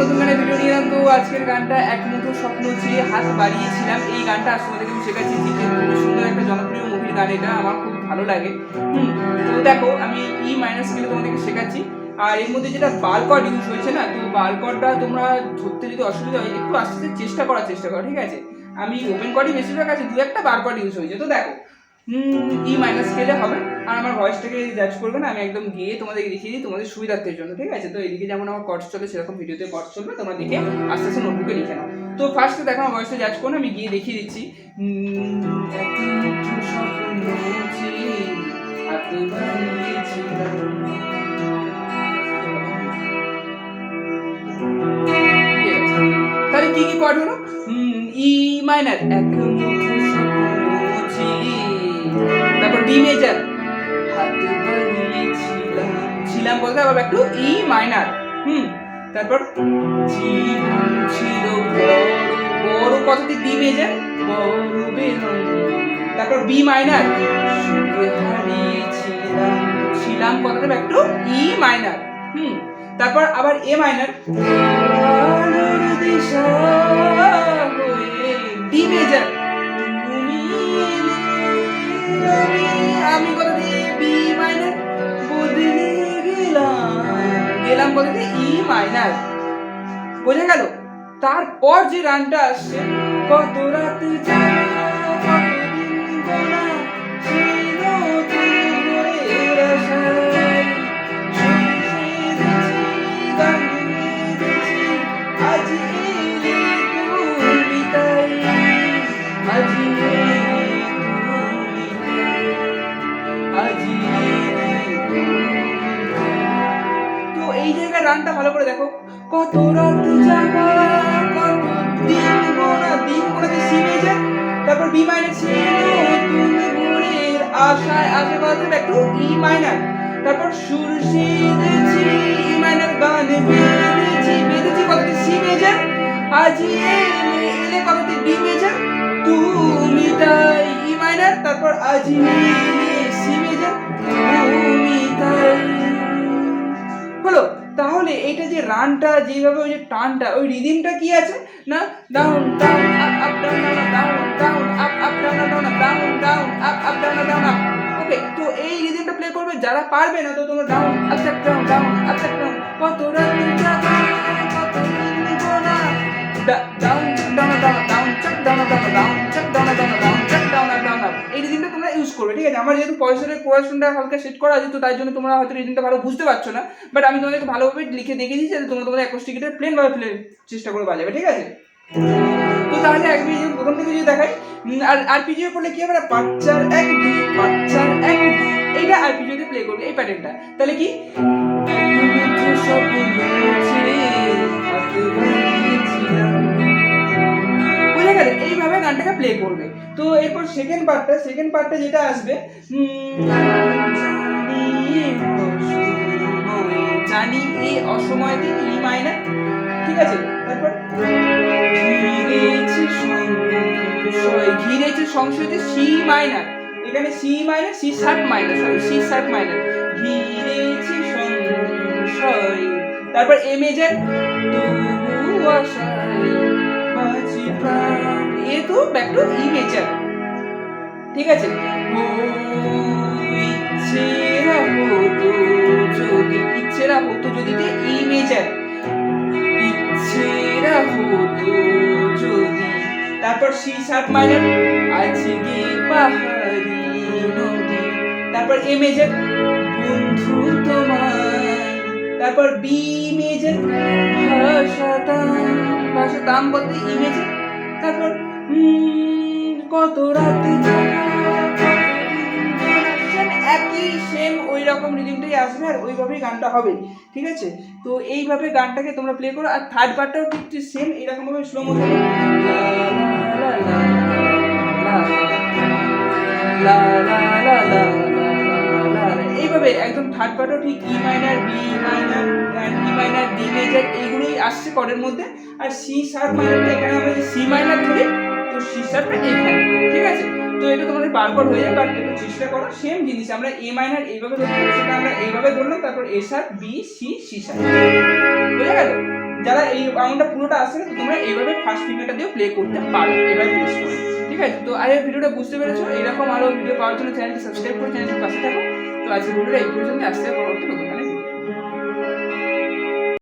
নতুন গানের ভিডিও নিয়ে এলাম। তো আজকের গানটা এক মুঠো স্বপ্ন চেয়ে হাত বাড়িয়েছিলাম। এই গানটা আজ তোমাদেরকে আমি শেখাচ্ছি খুবই সুন্দর একটা জনপ্রিয় মুভির গান এটা। আমার খুব ভালো লাগে। হুম, তো দেখো, আমি ই মাইনাস স্কেলে তোমাদেরকে শেখাচ্ছি। আর এর মধ্যে যেটা বার কর্ড ইউজ হয়েছে না, তো বার কর্ডটা তোমরা ধরতে যদি অসুবিধা হয়, একটু আস্তে আস্তে চেষ্টা করার চেষ্টা করো, ঠিক আছে? আমি ওপেন কর্ডই বেশিরভাগ আছে, দু একটা বার কর্ড ইউজ হয়েছে। তো দেখো ই মাইনাস স্কেলে হবে। আর আমার ভয়েসটাকে জাজ করবে না, আমি একদম গিয়ে তোমাদেরকে দেখিয়ে দিই তোমাদের সুবিধার্থের জন্য, ঠিক আছে? তো এদিকে যেমন আমার কর্ডস চলে, সেরকম ভিডিওতে কর্ডস চলবে, তোমরা দেখে আস্তে আস্তে নোটবুকে লিখে নাও। তো ফার্স্টে দেখো আমার ভয়েসটা জাজ করো, আমি গিয়ে দেখিয়ে দিচ্ছি। তাহলে কি কি কর্ড হলো? ই মাইনার এক মুঠো স্বপ্ন তারপর ডি মেজার ছিলাম বলতে আবার একটু ই মাইনার হুম, তারপর ছিল বড় কথাটি ডি মেজার বড় তারপর বি মাইনার হারিয়েছিলাম ছিলাম কথাটা একটু? ই মাইনার হুম, তারপর আবার এ মাইনার দিশা কথা দিয়ে ই মাইনার বোঝা গেল তারপর যে রানটা আসছে কত রাত রানটা ভালো করে দেখো। কত কত দিন দিন মেজার তারপর বি মাইনার সি নতুন ভোরের আশায় একটু ই মাইনার তারপর সুর সেজেছি ই মাইনার গান বেঁধেছি বেঁধেছি কথাতে সি মেজার আজি এলে এলে কথাতে ডি মেজার তুমি তাই ই মাইনার তারপর আজি সি মেজার তাহলে এইটা যে রানটা, যেভাবে ওই যে টানটা, ওই রিদিমটা কি আছে? না down down up up down down down up up down down down down up up down down okay তো এই রিদিমটা প্লে করবে যারা পারবে না, তো তোমরা down up up down down up up down কত রাত কত ডাউন করবে, ঠিক আছে? আমার যেহেতু পয়সার পড়াশোনাটা হালকা সেট করা আছে, তো তাই জন্য তোমরা হয়তো রিদিমটা ভালো বুঝতে পারছ না। বাট আমি তোমাদেরকে ভালোভাবে লিখে দেখিয়ে দিচ্ছি যাতে তোমরা তোমাদের অ্যাকোস্টিকের প্লেন ভাবে প্লে চেষ্টা করে বাজাবে, ঠিক আছে? তো তাহলে এক পিজিও প্রথম থেকে যদি দেখাই আর আর পিজিও করলে কি হবে না? পাঁচার এক দুই পাঁচার এক দুই এইটা আর পিজিওতে প্লে করবে, এই প্যাটার্নটা তাহলে কি? এইভাবে গানটাকে প্লে করবে। তো এরপর সেকেন্ড পার্টটা সেকেন্ড পার্টটা যেটা আসবে জানি এই অসময়তে ই মাইনার ঠিক আছে? তারপর, ঘিরেছে সংশয়, ঘিরেছে সংশয়তে সি মাইনার এখানে C minor C sharp minor sorry C sharp minor ঘিরেছে সংশয়। তারপর এ মেজর তো ব্যাক টু ই মেজর ঠিক আছে? ইচ্ছেরা হতো যদি ই মেজর ইচ্ছেরা হতো যদি তারপর সি শার্প মাইনার আজকে পাহাড়ি নদী। তারপর এ মেজর বন্ধু তোমায়। তারপর বি মেজর ভাষাতাম ভাষাতাম বলতে ই মেজর তারপর কত রাতে একই সেম ওই রকম রিদিমটাই আসবে আর ওইভাবেই গানটা হবে। ঠিক আছে? তো এইভাবে গানটাকে তোমরা প্লে করো আর থার্ড পার্টটাও ঠিক সেম এরকম ভাবে স্লো মোশন এইভাবে একদম থার্ড পার্টও ঠিক E minor B minor E minor D major আসছে কর্ডের মধ্যে, আর সি শার্প মাইনারটা এখানে আমরা সি মাইনার ধরি, তো সি শার্পটা এইখানে, ঠিক আছে? তো এটা তোমাদের বারবার হয়ে যাবে বাট একটু চেষ্টা করো। সেম জিনিস, আমরা এ মাইনার এইভাবে ধরবো, সেটা আমরা এইভাবে ধরলাম, তারপর A sharp B C C sharp বুঝে গেল? যারা এই আসছে না, তো তোমরা এইভাবে ফার্স্ট ফিঙ্গারটা দিয়েও প্লে করতে পারো, এবার করে, ঠিক আছে? তো আজ ভিডিওটা বুঝতে পেরেছ, এরকম আরও ভিডিও পাওয়ার জন্য চ্যানেলটি সাবস্ক্রাইব করে চ্যানেলটির পাশে থাকো। তো আজকে ভিডিওটা এই পর্যন্ত আসছে পরবর্তী নতুন